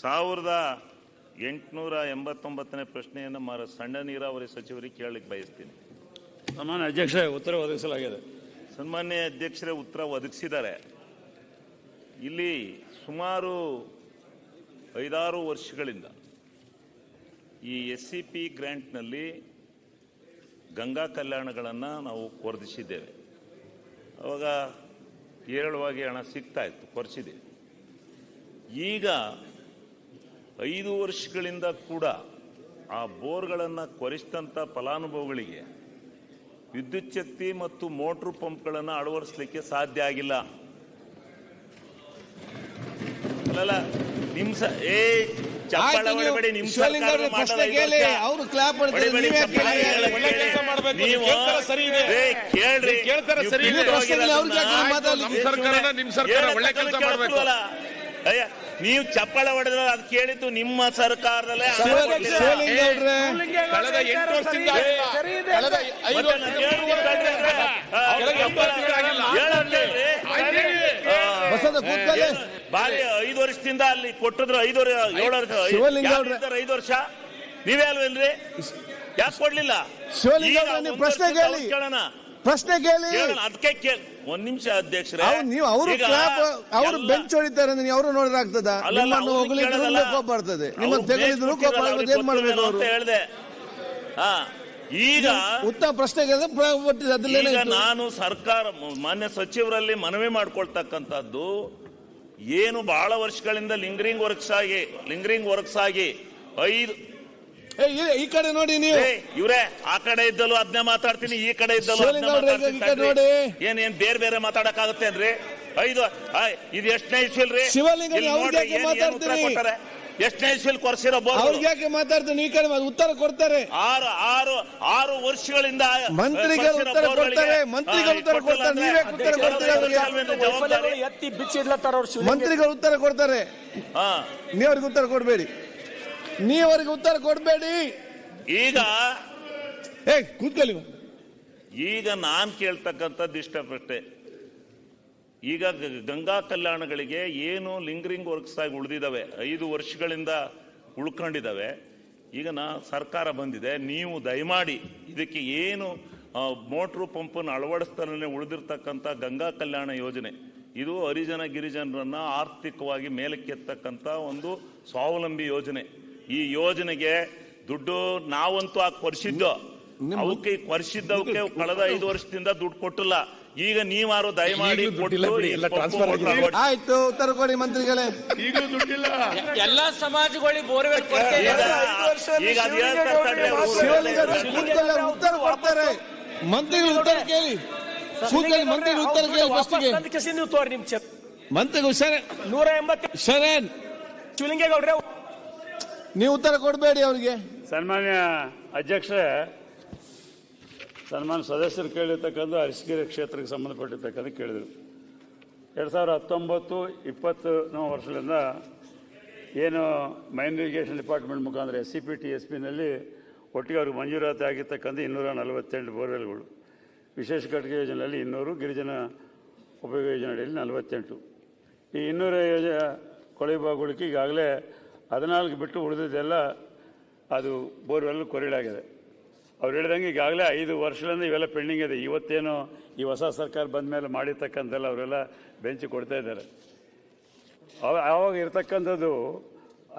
ಸಾವಿರದ ಎಂಟುನೂರ ಎಂಬತ್ತೊಂಬತ್ತನೇ ಪ್ರಶ್ನೆಯನ್ನು ಮಾರ ಸಣ್ಣ ನೀರಾವರಿ ಸಚಿವರಿಗೆ ಕೇಳಲಿಕ್ಕೆ ಬಯಸ್ತೀನಿ. ಸನ್ಮಾನ್ಯ ಅಧ್ಯಕ್ಷರೇ ಉತ್ತರ ಒದಗಿಸಲಾಗಿದೆ. ಸನ್ಮಾನ್ಯ ಅಧ್ಯಕ್ಷರೇ ಉತ್ತರ ಒದಗಿಸಿದ್ದಾರೆ. ಇಲ್ಲಿ ಸುಮಾರು ಐದಾರು ವರ್ಷಗಳಿಂದ ಈ ಎಸ್ ಸಿ ಪಿ ಗ್ರ್ಯಾಂಟ್ನಲ್ಲಿ ಗಂಗಾ ಕಲ್ಯಾಣಗಳನ್ನು ನಾವು ಕೊರದಿಸಿದ್ದೇವೆ ಅವಾಗ ಹೇರಳವಾಗಿ ಹಣ ಸಿಗ್ತಾ ಇತ್ತು ಕೊರೆಸಿದ್ದೀವಿ ಈಗ ಐದು ವರ್ಷಗಳಿಂದ ಕೂಡ ಆ ಬೋರ್ಗಳನ್ನು ಕೊರೆಸಿದಂಥ ಫಲಾನುಭವಿಗಳಿಗೆ ವಿದ್ಯುತ್ ಶಕ್ತಿ ಮತ್ತು ಮೋಟ್ರು ಪಂಪ್ಗಳನ್ನು ಅಳವಡಿಸಲಿಕ್ಕೆ ಸಾಧ್ಯ ಆಗಿಲ್ಲ ಅಲ್ಲಲ್ಲ ನಿಮ್ ಸ ಏ ಚಪ್ಪಾಳೆ ಆಯ್ತು ನೀವು ಹೊಡಿಬೇಡಿ ನಿಮ್ ಶಿವಲಿಂಗ ಸರ್ಕಾರ ಅವ್ರೆ ಕ್ಲಾಪ್ ಹೊಡಿಬೇಡಿ, ಚಪ್ಪಾಳೆ ಒಳ್ಳೆ. ಕೆಲಸ ಮಾಡ್ಬೇಕು, ನೀವು ನೀವು ಕೇಳ್ತಾರೆ ಸರಿ ಇದೆ. ಏ, ಕೇಳ್ರಿ ನೀವು ಕೇಳ್ತಾರೆ ಸರಿ ಇದೆ. ಬಿಟ್ಟು ಪ್ರಶ್ನೆಗಳು ಅವ್ರಿಗೆ ಯಾಕೆ ಮಾತಾಡ್ಲಿಕ್ಕೆ? ನಮ್ಮ ಸರ್ಕಾರನ ನಿಮ್ ಸರ್ಕಾರ ಒಳ್ಳೆ ಕೆಲಸ ಮಾಡ್ಬೇಕು ಅಯ್ಯ ನೀವು ಚಪ್ಪಳ ಹೊಡೆದ್ರೆ ಅದು ಕೇಳಿದ್ದು ನಿಮ್ಮ ಸರ್ಕಾರದಲ್ಲೇ ಕಳೆದ ಎಂಟು ವರ್ಷದಿಂದ ಆಗಿಲ್ಲ. ಕಳೆದ ಐದು? ಬಾರಿ ಐದು ವರ್ಷದಿಂದ ಅಲ್ಲಿ ಕೊಟ್ಟಿದ್ರು ಐದು ಏಳು ವರ್ಷ. ಐದು ವರ್ಷ? ನೀವೇ ಅಲ್ವೇನ್ರಿ? ಯಾಕೆ ಕೊಡ್ಲಿಲ್ಲ? ಪ್ರಶ್ನೆ ಕೇಳೋಣ ಪ್ರಶ್ನೆ ಕೇಳಿ. ಅದಕ್ಕೆ ಕೇಳಿ ಒಂದ್ ನಿಮಿಷ ಅಧ್ಯಕ್ಷರೇ. ನೀವು ಅವರು ಕ್ಲಾಪ್ ಅವರು ಬೆಂಚ್ ಹೊಡಿತಾರೆ ಅಂದ್ರೆ ಅವರು ನೋಡಿದ್ರೆ ಆಗ್ತದ? ಅಲ್ಲ, ಅಲ್ಲ, ನಿಮ್ಮನ್ನು ಹೊಗಳಿದ್ರು ಕೋಪ ಬರ್ತದೆ. ನಿಮ್ಮ ತೆಗೆದಿದ್ರು ಕೋಪ ಬರ್ತದೆ ಏನ್ ಮಾಡ್ಬೇಕು ಅವರು ಅಂತ ಹೇಳ್ದೆ. ಹಾ ಈಗ ಉತ್ತಮ ಪ್ರಶ್ನೆ ಕೇಳಿದ್ರೆ ಪ್ರ- ಒಟ್ಟಿಗೆ ಅದ್ರಲ್ಲೇನೆ ಈಗ ನಾನು ಸರ್ಕಾರ ಮಾನ್ಯ ಸಚಿವರಲ್ಲಿ ಮನವಿ ಮಾಡ್ಕೊಳ್ತಕ್ಕಂಥದ್ದು ಏನು ಬಹಳ ವರ್ಷಗಳಿಂದ ಲಿಂಗರಿಂಗ್ ವರ್ಕ್ಸ್ ಆಗಿ ಲಿಂಗರಿಂಗ್ ವರ್ಕ್ಸ್ ಆಗಿ ಐದು ಈ- ಈ ಕಡೆ ನೋಡಿ ನೀವು. ಇವ್ರೆ ಇವ್ರೇ ಆ ಕಡೆ ಇದ್ದಲ್ಲೂ ಅದನ್ನೇ ಮಾತಾಡ್ತೀನಿ ಈ ಕಡೆ ಇದ್ದಲ್ಲೂ ಅದ್ನೇ ಮಾತಾಡ್ತೀನಿ. ನೋಡಿ. ಏನ್ ಏನ್ ಬೇರೆ ಬೇರೆ ಮಾತಾಡಕ್ಕಾಗತ್ತೇನ್ರಿ ಐದು ಆಯ್, ಇದು ಎಷ್ಟನೇ ಇಸ್ವಿಲ್ರಿ? ನೈಸಿಲ್ ಏನ್ ಉತ್ತರ ಎಷ್ಟನೇ ಇಸ್ವಿಲ್ ಕೊರ್ಸಿರೋ ಬೋರ್ ಅವ್ರಿಗೆ ಯಾಕೆ ಮಾತಾಡ್ತಾರೆ ಈ ಕಡೆ ಉತ್ತರ ಕೊಡ್ತಾರೆ. ಆರು ಆರು ಆರು ವರ್ಷಗಳಿಂದ ಮಂತ್ರಿಗಳು ಉತ್ತರ ಕೊಡ್ತಾರೆ, ಮಂತ್ರಿಗಳು ಉತ್ತರ ಕೊಡ್ತಾರೆ, ನೀವೇ ಉತ್ತರ ಕೊಡ್ತೀರಾ ಎತ್ತಿ ಬಿಚ್ಚಿಡ್ಲತ್ತಾರ ಮಂತ್ರಿಗಳು ಉತ್ತರ ಕೊಡ್ತಾರೆ. ಹಾ. ನೀವರಿಗೆ ಉತ್ತರ ಕೊಡಬೇಡಿ. ನೀವರಿಗೆ ಉತ್ತರ ಕೊಡಬೇಡಿ. ಈಗ ಏ ಕೂತ್ಕೊಳ್ಳಿ ಈಗ ನಾನು ಕೇಳ್ತಕ್ಕಂಥದ್ದು ಇಷ್ಟಪಟ್ಟೆ ಈಗ ಗಂಗಾ ಕಲ್ಯಾಣಗಳಿಗೆ ಏನು ಲಿಂಗರಿಂಗ್ ವರ್ಕ್ಸ್ ಆಗಿ ಉಳಿದಿದ್ದಾವೆ ಐದು ವರ್ಷಗಳಿಂದ ಉಳ್ಕೊಂಡಿದ್ದಾವೆ ಈಗ ನಾ ಸರ್ಕಾರ ಬಂದಿದೆ ನೀವು ದಯಮಾಡಿ ಇದಕ್ಕೆ ಏನು ಮೋಟ್ರು ಪಂಪನ್ನು ಅಳವಡಿಸ್ತಾನೆ ಉಳಿದಿರ್ತಕ್ಕಂಥ ಗಂಗಾ ಕಲ್ಯಾಣ ಯೋಜನೆ. ಇದು ಹರಿಜನ ಗಿರಿಜನರನ್ನು ಆರ್ಥಿಕವಾಗಿ ಮೇಲಕ್ಕೆತ್ತಕ್ಕಂಥ ಒಂದು ಸ್ವಾವಲಂಬಿ ಯೋಜನೆ. ಈ ಯೋಜನೆಗೆ ದುಡ್ಡು ನಾವಂತೂ ಆ ಕೊರ್ಸಿದ್ದು. ಅವಕ್ಕೆ ಕೊರ್ಸಿದ್ದವಕ್ಕೆ ಕಳೆದ ಐದು ವರ್ಷದಿಂದ ದುಡ್ಡು ಕೊಟ್ಟಿಲ್ಲ. ಈಗ ನೀವಾರು ದಯಮಾಡಿ. ಆಯ್ತು ಉತ್ತರ ಕೊಡಿ ಮಂತ್ರಿಗಳೇ. ಈಗ ದುಡ್ಡಿಲ್ಲ. ಎಲ್ಲಾ ಸಮಾಜಗಳಿಗೆ ಬೋರ್ವೆಲ್ ಈಗ ಉತ್ತರ ಕೊಡ್ತಾರೆ. ಮಂತ್ರಿಗಳು ಉತ್ತರ ಕೇಳಿ. ಕೂತ್ಕೊಳ್ಳಿ ಮಂತ್ರಿಗಳು ಉತ್ತರ ಕೇಳಿ ಫಸ್ಟಿಗೆ. ನೀವು ತೋರಿ ನಿಮ್ ಮಂತ್ರಿಗಳು ಸರ್. ನೂರ ಎಂಬತ್ತು ಶರಣ್ ಶಿವಲಿಂಗೇಗೌಡ್ರೆ ನೀವು ಉತ್ತರ ಕೊಡಬೇಡಿ ಅವರಿಗೆ. ಸನ್ಮಾನ್ಯ ಅಧ್ಯಕ್ಷರೇ, ಸನ್ಮಾನ್ಯ ಸದಸ್ಯರು ಕೇಳಿರ್ತಕ್ಕಂಥ ಅರಸೀಕೆರೆ ಕ್ಷೇತ್ರಕ್ಕೆ ಸಂಬಂಧಪಟ್ಟಿರ್ತಕ್ಕಂಥ ಕೇಳಿದರು. ಎರಡು ಸಾವಿರದ ಹತ್ತೊಂಬತ್ತು ಇಪ್ಪತ್ತನೇ ವರ್ಷದಿಂದ ಏನು ಮೈನ್ ಇರಿಗೇಷನ್ ಡಿಪಾರ್ಟ್ಮೆಂಟ್ ಮುಖಾಂತರ S C P T S ಪಿನಲ್ಲಿ ಒಟ್ಟಿಗೆ ಅವ್ರಿಗೆ ಮಂಜೂರಾತಿ ಆಗಿರ್ತಕ್ಕಂಥ ಇನ್ನೂರ ನಲವತ್ತೆಂಟು ಬೋರ್ವೆಲ್ಗಳು. ವಿಶೇಷ ಘಟಕ ಯೋಜನೆಯಲ್ಲಿ ಇನ್ನೂರು, ಗಿರಿಜನ ಉಪಯೋಗ ಯೋಜನೆಯಲ್ಲಿ ನಲವತ್ತೆಂಟು. ಈ ಇನ್ನೂರ ಯೋಜ ಕೊಳವೆ ಭಾಗಗಳಿಗೆ ಈಗಾಗಲೇ ಹದಿನಾಲ್ಕು ಬಿಟ್ಟು ಉಳಿದಿದ್ದೆಲ್ಲ ಅದು ಬೋರ್ವೆಲ್ ಕೊರಿಡಾಗಿದೆ ಅವ್ರು ಹೇಳಿದಂಗೆ ಈಗಾಗಲೇ ಐದು ವರ್ಷದಿಂದ ಇವೆಲ್ಲ ಪೆಂಡಿಂಗ್ ಇದೆ. ಇವತ್ತೇನೋ ಈ ಹೊಸ ಸರ್ಕಾರ ಬಂದ ಮೇಲೆ ಮಾಡಿರ್ತಕ್ಕಂಥೆಲ್ಲ ಅವರೆಲ್ಲ ಬೆಂಚ್ ಕೊಡ್ತಾ ಇದ್ದಾರೆ. ಆವಾಗ ಇರ್ತಕ್ಕಂಥದ್ದು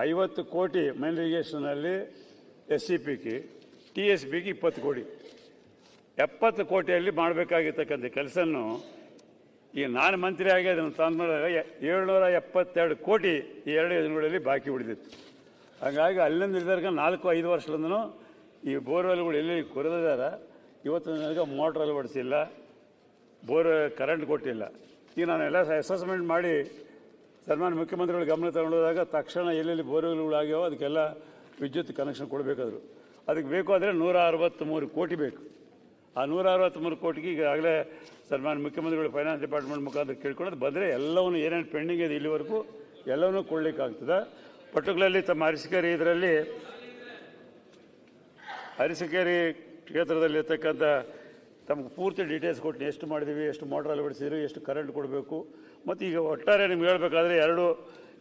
ಐವತ್ತು ಕೋಟಿ ಮೈನರಿಗೇಷನಲ್ಲಿ ಎಸ್ ಸಿ ಪಿಗೆ ಟಿ ಎಸ್ ಬಿಗೆ ಇಪ್ಪತ್ತು ಕೋಟಿ. ಎಪ್ಪತ್ತು ಕೋಟಿಯಲ್ಲಿ ಮಾಡಬೇಕಾಗಿರ್ತಕ್ಕಂಥ ಕೆಲಸನ್ನು ಈಗ ನಾನು ಮಂತ್ರಿ ಆಗಿ ಅದನ್ನು ತಂದ್ಮೇಲೆ ಏಳ್ನೂರ ಎಪ್ಪತ್ತೆರಡು ಕೋಟಿ ಈ ಎರಡು ಯೋಜನೆಗಳಲ್ಲಿ ಬಾಕಿ ಉಳಿದಿತ್ತು. ಹಾಗಾಗಿ ಅಲ್ಲಿಂದ ಇದ್ದಾಗ ನಾಲ್ಕು, ಐದು ವರ್ಷದಿಂದನೂ ಈ ಬೋರ್ವೆಲ್ಗಳು ಎಲ್ಲಿ ಕೊರೆದಿದ್ದಾರೆ ಇವತ್ತು ನನಗೆ ಮೋಟ್ರ್ ಅಳವಡಿಸಿಲ್ಲ, ಬೋರ್ ಕರೆಂಟ್ ಕೊಟ್ಟಿಲ್ಲ. ಈಗ ನಾನು ಎಲ್ಲ ಅಸೆಸ್ಮೆಂಟ್ ಮಾಡಿ ಸನ್ಮಾನ್ಯ ಮುಖ್ಯಮಂತ್ರಿಗಳ ಗಮನ ತಗೊಂಡೋದಾಗ ತಕ್ಷಣ ಎಲ್ಲೆಲ್ಲಿ ಬೋರ್ವೆಲ್ಗಳಾಗ್ಯಾವೋ ಅದಕ್ಕೆಲ್ಲ ವಿದ್ಯುತ್ ಕನೆಕ್ಷನ್ ಕೊಡಬೇಕಾದ್ರು. ಅದಕ್ಕೆ ಬೇಕು ಅಂದರೆ ನೂರ ಅರವತ್ತ್ಮೂರು ಕೋಟಿ ಬೇಕು. ಆ ನೂರ ಅರವತ್ತ್ಮೂರು ಕೋಟಿಗೆ ಈಗಾಗಲೇ ಸನ್ಮಾನ್ಯ ಮುಖ್ಯಮಂತ್ರಿಗಳು ಫೈನಾನ್ಸ್ ಡಿಪಾರ್ಟ್ಮೆಂಟ್ ಮುಖಾಂತರ ಕೇಳ್ಕೊಳ್ಳೋದು ಬಂದರೆ ಎಲ್ಲವನ್ನು ಏನೇನು ಪೆಂಡಿಂಗ್ ಇದೆ ಇಲ್ಲಿವರೆಗೂ ಎಲ್ಲವನ್ನೂ ಕೊಡಲಿಕ್ಕಾಗ್ತದೆ. ಪರ್ಟಿಕ್ಯುಲರ್ಲಿ ತಮ್ಮ ಅರಸಿಕೆರೆ ಇದರಲ್ಲಿ, ಅರಸಿಕೆರೆ ಕ್ಷೇತ್ರದಲ್ಲಿರ್ತಕ್ಕಂಥ ತಮಗೆ ಪೂರ್ತಿ ಡೀಟೇಲ್ಸ್ ಕೊಟ್ಟು ಎಷ್ಟು ಮಾಡಿದ್ದೀವಿ ಎಷ್ಟು ಮೋಟ್ರ್ ಅಳವಡಿಸಿದ್ರಿ ಎಷ್ಟು ಕರೆಂಟ್ ಕೊಡಬೇಕು. ಮತ್ತು ಈಗ ಒಟ್ಟಾರೆ ನಿಮ್ಗೆ ಹೇಳಬೇಕಾದ್ರೆ ಎರಡು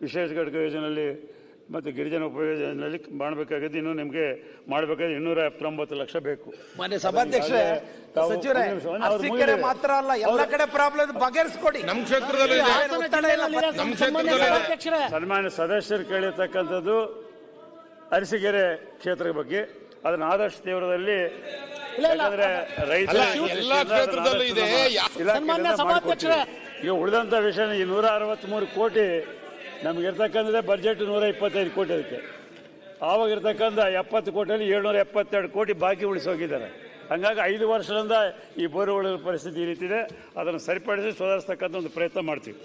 ವಿಶೇಷ ಘಟಕ ಯೋಜನೆಯಲ್ಲಿ ಮತ್ತು ಗಿರಿಜನ ಉಪಯೋಜನೆಯಲ್ಲಿ ಮಾಡಬೇಕಾಗಿದ್ದು ಇನ್ನೂ ನಿಮಗೆ ಮಾಡಬೇಕಾದ್ರೆ ಇನ್ನೂರ ಎಪ್ಪತ್ತೊಂಬತ್ತು ಲಕ್ಷ ಬೇಕು. ಮಾನ್ಯ ಸಭಾಧ್ಯಕ್ಷರೇ ತಾವು ಸಚಿವರೇ ಒಂದು ನಿಮಿಷ, ಅವ್ರು ಅರಸೀಕೆರೆ ಮುಗಿದಿದೆ. ಮಾತ್ರ ಅಲ್ಲ ಎಲ್ಲ ಕಡೆ ಪ್ರಾಬ್ಲಮ್ ಬಗೆಹರಿಸ್ಕೊಡಿ. ನಮ್ಮ ಕ್ಷೇತ್ರದಲ್ಲಿ ಇದೆ. ಇಲ್ಲ ಸನ್ಮಾನ್ಯ ಸದಸ್ಯರು ಕೇಳಿರ್ತಕ್ಕಂಥದ್ದು ಅರಸೀಕೆರೆ ಕ್ಷೇತ್ರದ ಬಗ್ಗೆ. ಅದನ್ನ ಆದಷ್ಟು ತೀವ್ರದಲ್ಲಿ ಯಾಕಂದ್ರೆ ರೈತರ ಅಲ್ಲ, ಎಲ್ಲಾ ಕ್ಷೇತ್ರದಲ್ಲೂ ಇದೆ. ಯಾ- ಸನ್ಮಾನ್ಯ ಸಭಾಧ್ಯಕ್ಷರೇ. ಈಗ ಉಳಿದಂತ ವಿಷಯ ಈ ನೂರ ಅರವತ್ಮೂರು ಕೋಟಿ ನಮಗಿರ್ತಕ್ಕಂಥದ್ದೇ ಬಜೆಟ್ ನೂರ ಇಪ್ಪತ್ತೈದು ಕೋಟಿ ಅದಕ್ಕೆ. ಆವಾಗ ಇರ್ತಕ್ಕಂಥ ಎಪ್ಪತ್ತು ಕೋಟಿಯಲ್ಲಿ ಏಳ್ನೂರ ಎಪ್ಪತ್ತೆರಡು ಕೋಟಿ ಬಾಕಿ ಉಳಿಸೋಗಿದ್ದಾರೆ. ಹಂಗಾಗಿ ಐದು ವರ್ಷದಿಂದ ಈ ಬೋರುಗಳ ಪರಿಸ್ಥಿತಿ ಈ ರೀತಿ ಇದೆ ಅದನ್ನು ಸರಿಪಡಿಸಿ ಸುಧಾರಿಸ್ತಕ್ಕಂಥ ಒಂದು ಪ್ರಯತ್ನ ಮಾಡ್ತೀವಿ.